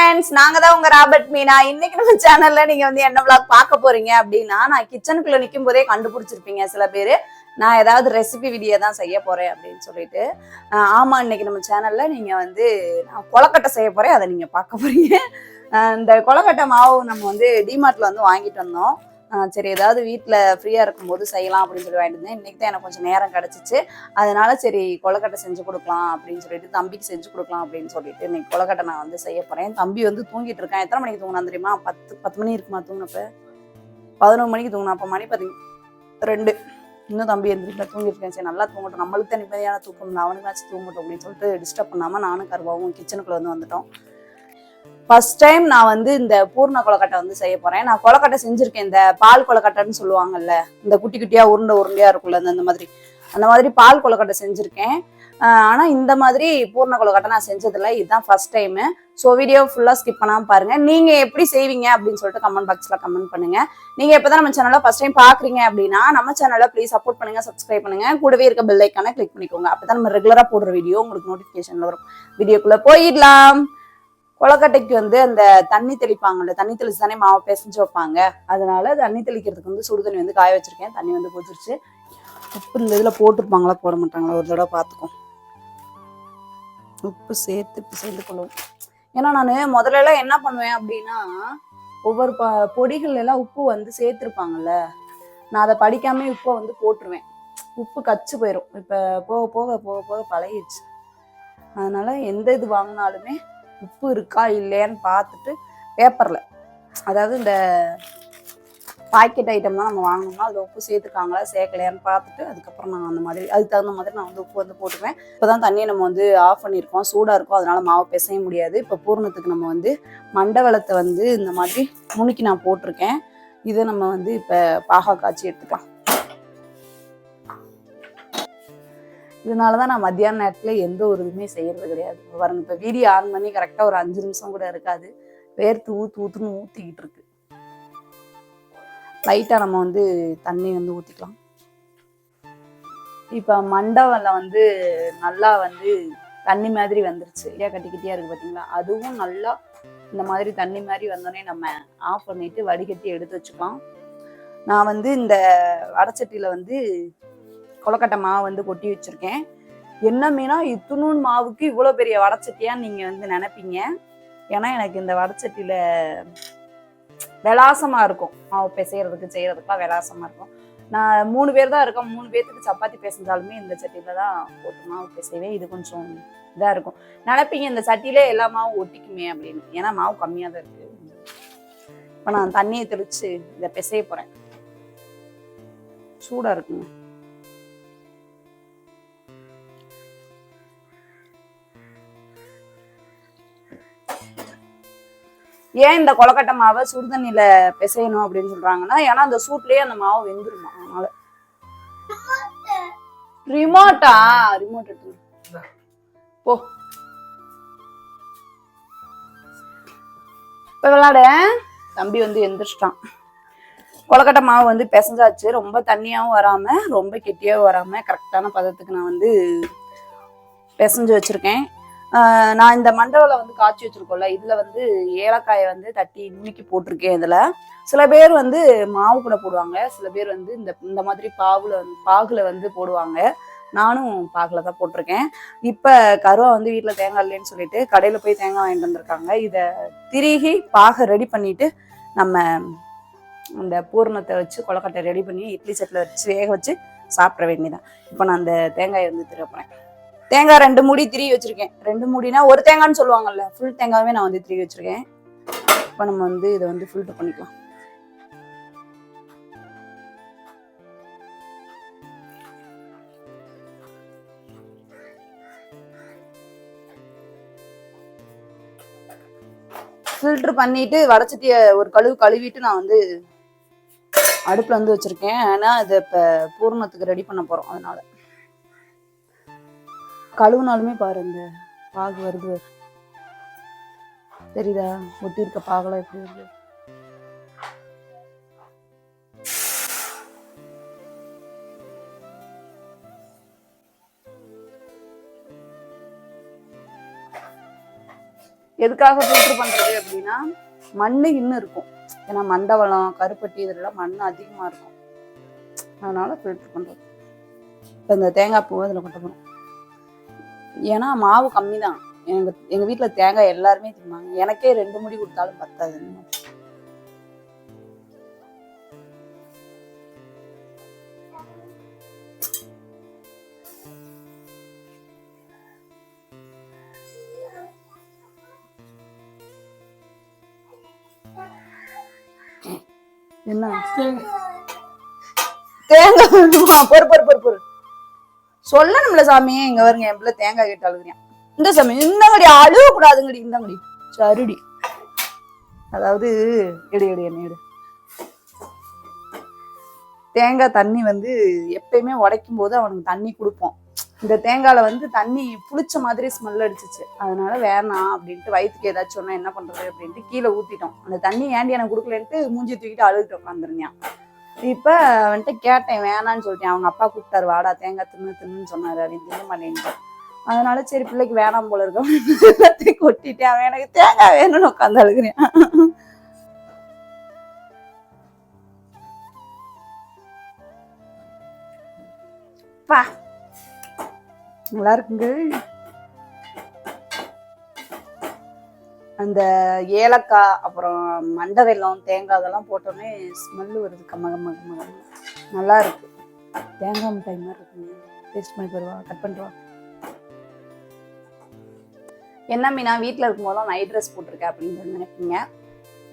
Friends நாங்க தான் உங்க ராபர்ட் மீனா. இன்னைக்கு நம்ம சேனல்ல நீங்க வந்து என்ன vlog பார்க்க போறீங்க அப்படின்னா நான் கிச்சனுக்குள்ள நிற்கும் போதே கண்டுபிடிச்சிருப்பீங்க சில பேர். நான் ஏதாவது ரெசிபி வீடியோ தான் செய்ய போறேன் அப்படின்னு சொல்லிட்டு. ஆமா இன்னைக்கு நம்ம சேனல்ல நீங்க வந்து நான் கொலக்கட்டை செய்ய போறேன். அதை நீங்க பார்க்க போறீங்க. இந்த கொலக்கட்டை மாவு நம்ம வந்து டிமார்ட்ல வந்து வாங்கிட்டு வந்தோம். சரி ஏதாவது வீட்டில் ஃப்ரீயாக இருக்கும்போது செய்யலாம் அப்படின்னு சொல்லி வாங்கிட்டு இருந்தேன். இன்றைக்கி தான் எனக்கு கொஞ்சம் நேரம் கிடச்சிச்சு. அதனால சரி கொலக்கட்டை செஞ்சு கொடுக்கலாம் அப்படின்னு சொல்லிட்டு தம்பிக்கு செஞ்சு கொடுக்கலாம் அப்படின்னு சொல்லிட்டு இன்னைக்கு கொலக்கட்டை நான் வந்து செய்ய போகிறேன் தம்பி வந்து தூங்கிட்டு இருக்கான். எத்தனை மணிக்கு தூங்கினா தெரியுமா? பத்து பத்து மணி இருக்குமா தூங்கினப்ப? பதினொன்று மணிக்கு தூங்கினா அப்போ மணி பார்த்தீங்க ரெண்டு. இன்னும் தம்பி எந்திரிக்கல தூங்கிட்டு இருக்கேன். சரி நல்லா தூங்கட்டும். நம்மளுக்கு தான் நிம்மதியான தூக்கம். இல்லை அவனுக்காச்சும் தூங்கட்டும் அப்படின்னு சொல்லிட்டு டிஸ்டர்ப் பண்ணாமல் நானும் கருவாவும் கிச்சனுக்குள்ளே வந்து வந்துட்டோம். ஃபர்ஸ்ட் டைம் நான் வந்து இந்த பூர்ண கொலக்கட்டை வந்து செய்ய போறேன். நான் கொலக்கட்டை செஞ்சிருக்கேன். இந்த பால் கொலக்கட்டைன்னு சொல்லுவாங்கல்ல இந்த குட்டி குட்டியா உருண்டை உருண்டையா இருக்குல்ல அந்த- அந்த மாதிரி. அந்த மாதிரி பால் கொலக்கட்டை செஞ்சிருக்கேன். ஆனால் ஆனா இந்த மாதிரி பூர்ண கொலக்கட்டை நான் செஞ்சதில்ல. இதுதான் ஃபர்ஸ்ட் டைம் ஸோ வீடியோ ஃபுல்லா ஸ்கிப் பண்ணாமல் பாருங்க. நீங்க எப்படி செய்வீங்க அப்படின்னு சொல்லிட்டு கமெண்ட் பாக்ஸ்ல கமெண்ட் பண்ணுங்க. நீங்க இப்பதான் நம்ம சேனலில் ஃபர்ஸ்ட் டைம் பாக்குறீங்க அப்படின்னா நம்ம சேனலில் ப்ளீஸ் சப்போர்ட் பண்ணுங்க சப்ஸ்கிரைப் பண்ணுங்க. கூடவே இருக்க பெல் ஐக்கான கிளிக் பண்ணிக்கோங்க. அப்பதான் நம்ம ரெகுலரா போடுற வீடியோ உங்களுக்கு நோட்டிபிகேஷன்ல வரும். வீடியோக்குள்ள போயிடலாம். கொலக்கட்டைக்கு வந்து அந்த தண்ணி தெளிப்பாங்கல்ல தண்ணி தெளிச்சு தானே மாவை பிசைஞ்சு வைப்பாங்க. அதனால தண்ணி தெளிக்கிறதுக்கு வந்து சுடு தண்ணி வந்து காய வச்சிருக்கேன். தண்ணி வந்து கொதிருச்சு உப்பு இந்த இதில் போட்டிருப்பாங்களா? போட மாட்டாங்களா? ஒரு தடவை பார்த்துக்கோம் உப்பு சேர்த்து பிசைந்து கொள்ளுவோம். ஏன்னா நான் முதல்லலாம் என்ன பண்ணுவேன் அப்படின்னா ஒவ்வொரு ப பொடிகள் எல்லாம் உப்பு வந்து சேர்த்துருப்பாங்கல்ல நான் அதை படிக்காம உப்பை வந்து போட்டுருவேன். உப்பு கச்சு போயிடும் இப்போ போக போக போக போக பழகிடுச்சு அதனால எந்த இது வாங்கினாலுமே உப்பு இருக்கா இல்லையான்னு பார்த்துட்டு பேப்பரில் அதாவது இந்த பாக்கெட் ஐட்டம்லாம் நம்ம வாங்கினோம்னா அதில் உப்பு சேர்த்துக்காங்களா சேர்க்கலையான்னு பார்த்துட்டு அதுக்கப்புறம் நான் அந்த மாதிரி அதுக்கு தகுந்த மாதிரி நான் வந்து உப்பு வந்து போட்டுக்குவேன். இப்போ தான் தண்ணியை நம்ம வந்து ஆஃப் பண்ணியிருக்கோம் சூடாக இருக்கும். அதனால மாவு பிசைய முடியாது. இப்போ பூர்ணத்துக்கு நம்ம வந்து மண்டவளத்தை வந்து இந்த மாதிரி முணுக்கி நான் போட்டிருக்கேன். இதை நம்ம வந்து இப்போ பாகா காய்ச்சி எடுத்துக்கலாம். இதனால தான் நான் மத்தியான நேரத்தில் எந்த ஒரு இதுவுமே செய்கிறது கிடையாது. வரணும் இப்போ வீடியோ ஆன் பண்ணி கரெக்டாக ஒரு அஞ்சு நிமிஷம் கூட இருக்காது. வேர்த்து ஊத்து ஊத்துன்னு ஊற்றிக்கிட்டு இருக்கு. லைட்டாக நம்ம வந்து தண்ணி வந்து ஊற்றிக்கலாம் இப்போ மண்டவம்ல வந்து நல்லா வந்து தண்ணி மாதிரி வந்துருச்சு. இல்லையா கட்டிக்கிட்டியா இருக்கு பார்த்தீங்களா அதுவும் நல்லா இந்த மாதிரி தண்ணி மாதிரி வந்தோடனே நம்ம ஆஃப் பண்ணிட்டு வடிகட்டி எடுத்து வச்சுக்கலாம். நான் வந்து இந்த வடச்சட்டியில் வந்து கொலக்கட்டை மாவு வந்து கொட்டி வச்சிருக்கேன். என்ன மீனா இத்துணூன் மாவுக்கு இவ்வளோ பெரிய வடச்சட்டியான்னு நீங்கள் வந்து நினைப்பீங்க? ஏன்னா எனக்கு இந்த வடச்சட்டியில் விலாசமாக இருக்கும். மாவு பிசைகிறதுக்கு செய்கிறதுக்குலாம் விலாசமாக இருக்கும். நான் மூணு பேர் தான் இருக்கோம். மூணு பேர்த்துக்கு சப்பாத்தி பேசினாலுமே இந்த சட்டியில் தான் போட்டு மாவு பிசைவேன் இது கொஞ்சம் இதாக இருக்கும். நினைப்பீங்க இந்த சட்டியிலே எல்லா மாவும் ஒட்டிக்குமே அப்படின்னு. ஏன்னா மாவு கம்மியாக தான் இருக்கு. இப்போ நான் தண்ணியை தெளிச்சு இதை பிசைய போகிறேன் சூடாக இருக்குங்க. ஏன் இந்த கொலக்கட்டை மாவை சுடுதண்ணியில பிசையணும் அப்படின்னு சொல்றாங்கன்னா ஏன்னா அந்த சூட்லயே அந்த மாவு வெந்துருமா அதனால ரிமோட்டா ரிமோட் எடுத்து போ. இப்ப விளாட தம்பி வந்து எந்திரிச்சிட்டான். கொலக்கட்டை மாவு வந்து பிசைஞ்சாச்சு. ரொம்ப தண்ணியாவும் வராம ரொம்ப கெட்டியாவும் வராம கரெக்டான பதத்துக்கு நான் வந்து பிசைஞ்சு வச்சிருக்கேன். நான் இந்த மண்டவில் வந்து காய்ச்சி வச்சிருக்கோம்ல இதில் வந்து ஏலக்காயை வந்து தட்டி நுணுக்கி போட்டிருக்கேன் இதில். சில பேர் வந்து மாவு கூட போடுவாங்க சில பேர் வந்து இந்த இந்த மாதிரி பாவில் வந்து பாகில் வந்து போடுவாங்க. நானும் பாகில் தான் போட்டிருக்கேன். இப்போ கருவா வந்து வீட்டில் தேங்காய் இல்லைன்னு சொல்லிட்டு கடையில் போய் தேங்காய் வாங்கிட்டு வந்திருக்காங்க. இதை திருகி பாகை ரெடி பண்ணிவிட்டு நம்ம அந்த பூர்ணத்தை வச்சு கொலக்கட்டை ரெடி பண்ணி இட்லி செட்டில் வச்சு வேக வச்சு சாப்பிட வேண்டியதான் இப்போ நான் அந்த தேங்காயை வந்து திருப்புறேன் தேங்காய் ரெண்டு மூடி திரி வச்சிருக்கேன். ரெண்டு மூடினா ஒரு தேங்காய்னு சொல்லுவாங்கல்ல ஃபுல் தேங்காவே நான் வந்து திரி வச்சிருக்கேன். இப்போ நம்ம வந்து இதை வந்து ஃபில்டர் பண்ணிக்கலாம். ஃபில்ட்ரு பண்ணிட்டு வடச்சட்டிய ஒரு கழுவு கழுவிட்டு நான் வந்து அடுப்பில் வந்து வச்சிருக்கேன். ஏன்னா இதை இப்போ பூர்ணத்துக்கு ரெடி பண்ண போகிறோம் அதனால. கழுவுனாலுமே பாரு இந்த பாகு வருது. தெரியுதா? ஒட்டி இருக்க பாகலாம் எப்படி வருது? எதுக்காக ஃபில்டர் பண்றது அப்படின்னா மண்ணு இன்னும் இருக்கும். ஏன்னா மண்டவளம் கருப்பட்டி இதெல்லாம் மண் அதிகமா இருக்கும். அதனால ஃபில்டர் பண்றது. இப்போ இந்த தேங்காய் பூவை இதில் கொண்டு போகணும். ஏன்னா மாவு கம்மி தான் எங்க எங்க வீட்ல தேங்காய் எல்லாருமே திம்பாங்க எனக்கே ரெண்டு முடி கொடுத்தாலும் பத்தாது. என்ன? தேங்காய். பொறு சொல்லணும்ல சாமி இங்க வருங்க என் பிள்ளை தேங்காய் கேட்டு அழுகுறேன். இந்த சாமி இந்தங்கடி அழுவ கூடாதுங்கடி இந்தங்கடி சரிடி. அதாவது எடு எடு என்ன எடு. தேங்காய் தண்ணி வந்து எப்பயுமே உடைக்கும் போது அவனுக்கு தண்ணி கொடுப்போம். இந்த தேங்காயில வந்து தண்ணி புளிச்ச மாதிரி ஸ்மெல் அடிச்சிச்சு. அதனால வேணாம் அப்படின்ட்டு வயிற்றுக்கு ஏதாச்சும் சொன்னா என்ன பண்றது அப்படின்ட்டு கீழே ஊத்திட்டோம். அந்த தண்ணி ஏண்டி எனக்கு கொடுக்கலன்ட்டு மூஞ்சி தூக்கிட்டு அழுகிட்டு உட்காந்துருந்தான் இப்போ வந்துட்டு கேட்டேன் வேணான்னு சொல்லிட்டேன். அவங்க அப்பா கூப்பிட்டாரு வாடா தேங்காய் தின்னு தின்னுன்னு சொன்னார் அப்படின்னு தின்ன மாட்டேன்ட்டு. அதனால சரி பிள்ளைக்கு வேணாம் போல இருக்கும் எல்லாத்தையும் கொட்டிட்டேன். அவன் எனக்கு தேங்காய் வேணும்னு உட்காந்து அழுகிறேன். பா. நல்லா இருக்குங்க. அந்த ஏலக்காய் அப்புறம் மண்டை வெல்லம் தேங்காய் அதெல்லாம் போட்டோன்னே ஸ்மெல்லு வருது. கம்ம கம்ம கம்ம நல்லா இருக்கு. தேங்காய் மிட்டாய் மாதிரி இருக்குங்க டேஸ்ட் பண்ணி போடுவா கட் பண்ணுவா என்ன மீனா வீட்டில் இருக்கும்போதெல்லாம் நைட் ட்ரெஸ் போட்டிருக்கேன் அப்படின்னு சொல்லி நினைப்பீங்க.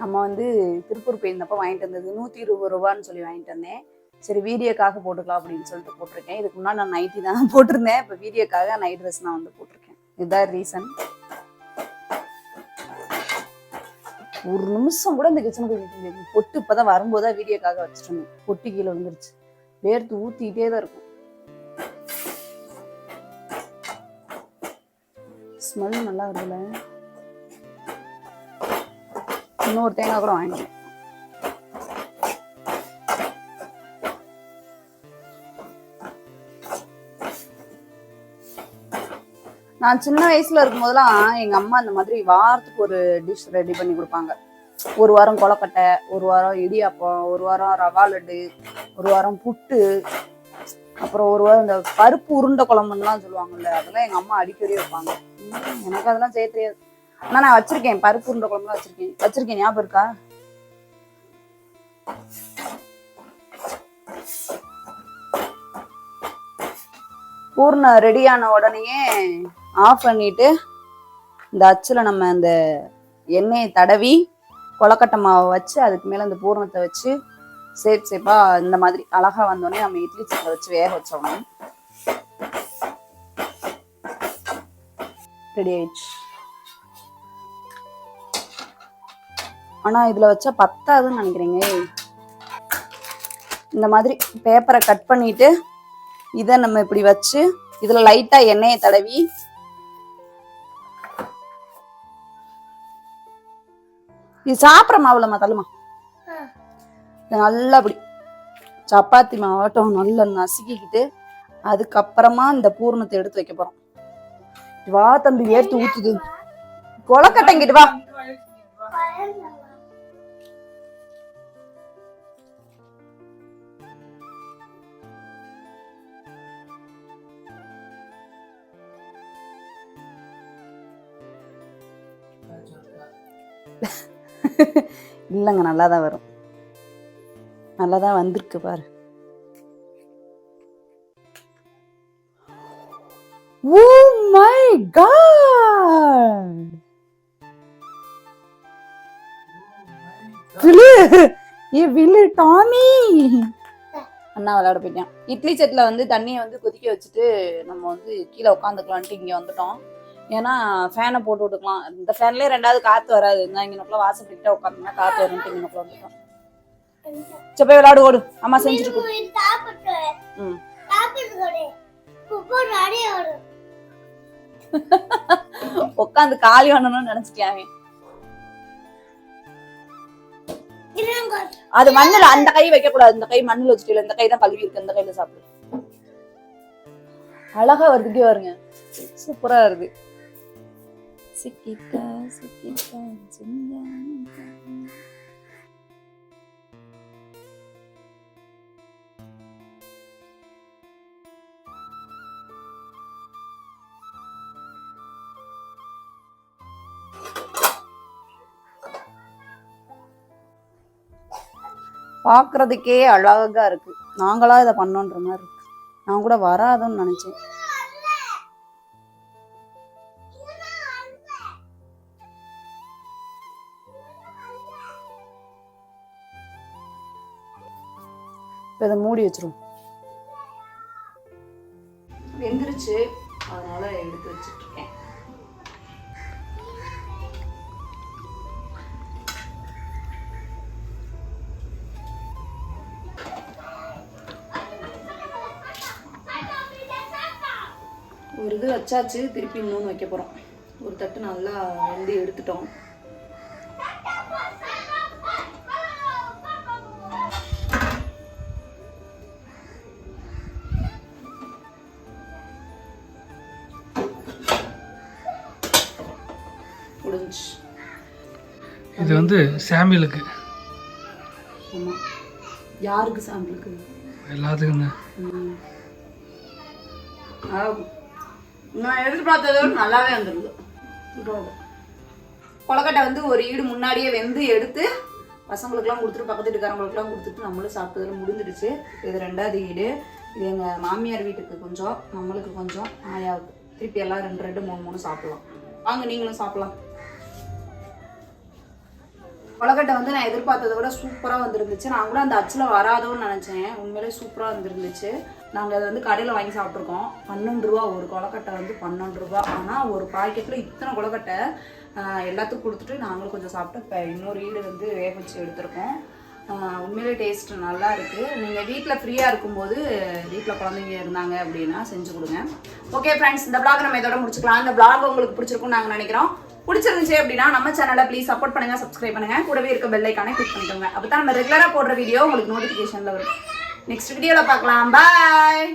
நம்ம வந்து திருப்பூர் போயிருந்தப்போ வாங்கிட்டு வந்தது நூற்றி இருபது ரூபான்னு சொல்லி வாங்கிட்டு வந்தேன். சரி வீடியோக்காக போட்டுக்கலாம் அப்படின்னு சொல்லிட்டு போட்டிருக்கேன். இதுக்கு முன்னாடி நான் நைட்டி தான் போட்டிருந்தேன். இப்போ வீடியோக்காக நைட் ட்ரெஸ் நான் வந்து போட்டிருக்கேன். இதுதான் ரீசன் ஒரு நிமிஷம் கூட இந்த கிச்சனுக்கு பொட்டு இப்பதான் வரும்போதா வீடியோக்காக வச்சுட்டு இருந்தேன் பொட்டு கீழே வந்துருச்சு வேர்த்து ஊத்திக்கிட்டே தான் இருக்கும். ஸ்மெல் நல்லா வருதுல்ல இன்னொரு தேங்காய் கூட வாங்கிட்டேன் நான் சின்ன வயசுல இருக்கும் போதெல்லாம் எங்க அம்மா அந்த மாதிரி வாரத்துக்கு ஒரு டிஷ் ரெடி பண்ணி கொடுப்பாங்க. ஒரு வாரம் கொலக்கட்டை ஒரு வாரம் இடியாப்பம் ஒரு வாரம் ரவா லட்டு ஒரு வாரம் புட்டு அப்புறம் ஒரு வாரம் இந்த பருப்பு உருண்டை குழம்புலாம் சொல்லுவாங்கல்ல அதெல்லாம் எங்க அம்மா அடிக்கடி வைப்பாங்க. எனக்கு அதெல்லாம் செய்ய தெரியாது. ஆனா நான் வச்சிருக்கேன் பருப்பு உருண்டை குழம்புலாம் வச்சிருக்கேன். வச்சிருக்கேன் ஞாபகம் இருக்கா? பூர்ணம் ரெடியான உடனேயே ஆஃப் பண்ணிட்டு இந்த அச்சில் நம்ம அந்த எண்ணெயை தடவி கொலக்கட்டை மாவை வச்சு அதுக்கு மேலே இந்த பூரணத்தை வச்சு சேப் சேப்பாக இந்த மாதிரி அழகா வந்தோடனே நம்ம இட்லி சட்டில வச்சு வேக வச்சோம் ரெடி ஆயிடுச்சு. ஆனா இதுல வச்சா பத்தாதுன்னு நினைக்கிறீங்க. இந்த மாதிரி பேப்பரை கட் பண்ணிட்டு இதை நம்ம இப்படி வச்சு இதுல லைட்டா எண்ணெயை தடவி இது சாப்பிட்ற மாவுலம்மா தள்ளுமா. நல்லா அப்படி சப்பாத்தி மாவாட்டம் நல்லா நசுக்கிக்கிட்டு அதுக்கப்புறமா இந்த பூரணத்தை எடுத்து வைக்க போறோம். வா தம்பி வேர்த்து ஊத்துது. கொலக்கட்டைங்கிட்டு வா. இல்லைங்க நல்லா தான் வரும். நல்லா தான் வந்திருக்கு பாரு. Oh my god! விழு! ஏ விழு டாமி! அண்ணா விளையாட போயிட்டான். இட்லி செட்டில் வந்து தண்ணியை வந்து கொதிக்க வச்சுட்டு நம்ம வந்து கீழே உட்காந்துக்கலான்ட்டு இங்க வந்துட்டோம். ஏன்னா ஃபேனை போட்டு விட்டுக்கலாம். இந்த ஃபேன்லயே ரெண்டாவது காத்து வராது. நான் இங்கனக்குள்ள வாசல் கிட்ட உட்காந்தோம்னா காத்து வரும்ட்டு இங்கனக்குள்ள வந்துட்டோம் சரி போய் விளையாடு ஓடு. அம்மா செஞ்சுட்டு. ம். உட்காந்து காலி பண்ணணும்னு நினைச்சிட்டேன் அவன். அது மண்ணுல அந்த கை வைக்க கூடாது இந்த கை மண்ணுல வச்சுட்டு இந்த கை தான் கழுவி இருக்கு இந்த கையில சாப்பிடு. அழகா வருது இங்கே வருங்க சூப்பரா வருது. Sekitar sekitar jenjang பார்க்குறதுக்கே அழகா இருக்கு. நாங்களா இதை பண்ணோன்ற மாதிரி இருக்கு. நான் கூட வராதுன்னு நினைச்சேன். இப்போ இதை மூடி வச்சிரும். வெந்துருச்சு. அதனால எடுத்து வச்சிட்டு இருக்கேன் ஒரு இது வச்சாச்சு திருப்பி இன்னொன்று வைக்க போகிறோம் ஒரு தட்டு நல்லா வெந்து எடுத்துட்டோம். இது வந்து சாமியலுக்கு. ஆமாம் யாருக்கு சாம்பிளுக்கு எல்லாத்துக்கும். நான் எதிர்பார்த்ததை விட நல்லாவே வந்துருது. கொலக்கட்டை வந்து ஒரு ஈடு முன்னாடியே வெந்து எடுத்து பசங்களுக்குலாம் கொடுத்துட்டு பக்கத்து வீட்டுக்காரங்களுக்குலாம் கொடுத்துட்டு நம்மளும் சாப்பிட்டதில் முடிஞ்சிடுச்சு. இது ரெண்டாவது ஈடு. இது எங்கள் மாமியார் வீட்டுக்கு கொஞ்சம் நம்மளுக்கு கொஞ்சம் ஆயாவுக்கு. திருப்பி எல்லாம் ரெண்டு ரெண்டு மூணு மூணு சாப்பிடலாம். வாங்க நீங்களும் சாப்பிடலாம். கொலக்கட்டை வந்து நான் எதிர்பார்த்ததை விட சூப்பராக வந்துருந்துச்சு. நான் கூட அந்த அச்சில் வராதோன்னு நினச்சேன். உண்மையிலே சூப்பராக வந்துருந்துச்சு. நாங்கள் அதை வந்து கடையில் வாங்கி சாப்பிட்ருக்கோம் பன்னெண்டு ரூபா ஒரு கொலக்கட்டை வந்து பன்னெண்டு ரூபா. ஆனால் ஒரு பாக்கெட்டில் இத்தனை கொலக்கட்டை எல்லாத்துக்கும் கொடுத்துட்டு நாங்களும் கொஞ்சம் சாப்பிட்டு இப்போ இன்னொரு ஈடு வந்து வேக வச்சு எடுத்திருக்கோம். உண்மையிலே டேஸ்ட் நல்லா இருக்குது நீங்கள் வீட்டில் ஃப்ரீயாக இருக்கும்போது வீட்டில் குழந்தைங்க இருந்தாங்க அப்படின்னா செஞ்சு கொடுங்க. ஓகே ஃப்ரெண்ட்ஸ் இந்த பிளாக் நம்ம இதோட முடிச்சுக்கலாம். இந்த பிளாக் உங்களுக்கு பிடிச்சிருக்கும்னு நாங்கள் நினைக்கிறோம். பிடிச்சிருந்துச்சு அப்படின்னா நம்ம சேனலை ப்ளீஸ் சப்போர்ட் பண்ணுங்க சப்ஸ்கிரைப் பண்ணுங்க. கூடவே இருக்க பெல் ஐக்கானே கிளிக் பண்ணிக்கோங்க. அப்போ தான் நம்ம ரெகுலராக போடுற வீடியோ உங்களுக்கு நோட்டிஃபிகேஷனில் வரும். நெக்ஸ்ட் வீடியோவில் பார்க்கலாம். பாய்